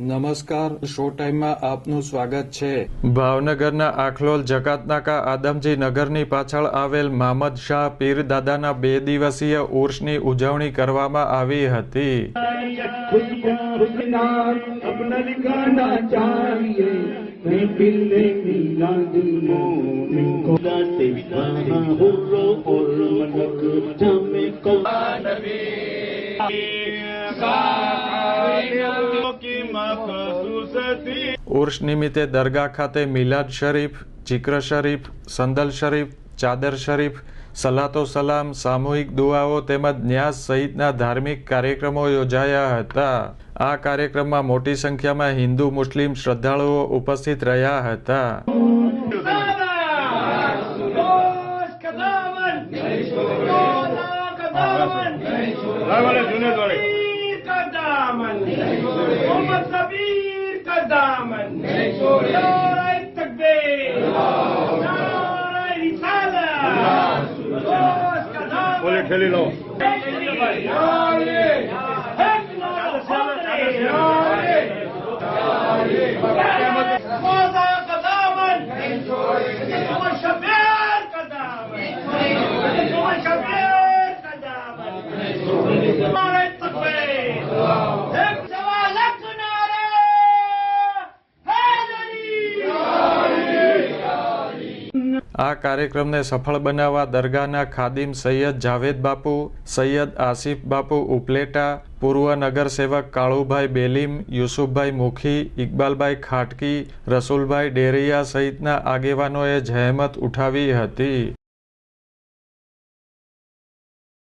નમસ્કાર શો ટાઈમમાં આપનું સ્વાગત છે. ભાવનગરના આખલોલ જકાતનાકા આદમજી નગરની પાછળ આવેલ મામદ શાહ પીર દાદાના બે દિવસીય ઉર્ષની ઉજવણી કરવામાં આવી હતી. खुद ઉર્ષ નિમિત્તે દરગાહ ખાતે મિલાદ શરીફ ચિક્ર શરીફ સંદલ શરીફ ચાદર શરીફ સલાતો સલામ સામૂહિક દુઆઓ તેમજ ન્યાસ સહિતના ધાર્મિક કાર્યક્રમો યોજાયા હતા આ કાર્યક્રમમાં મોટી સંખ્યામાં હિન્દુ મુસ્લિમ શ્રદ્ધાળુઓ ઉપસ્થિત રહ્યા હતા वाले دامن نعرہ تقدیر نعرہ رسالت بولے ٹھیلی لو આ કાર્યક્રમને સફળ બનાવવા દરગાહના ખાદિમ સૈયદ જાવેદ બાપુ, સૈયદ આસિફ બાપુ ઉપલેટા, પૂર્વ નગરસેવક કાળુભાઈ બેલીમ, યુસુફભાઈ મુખી, ઇકબાલભાઈ ખાટકી, રસુલભાઈ ડેરિયા સહિતના આગેવાનોએ જહેમત ઉઠાવી હતી.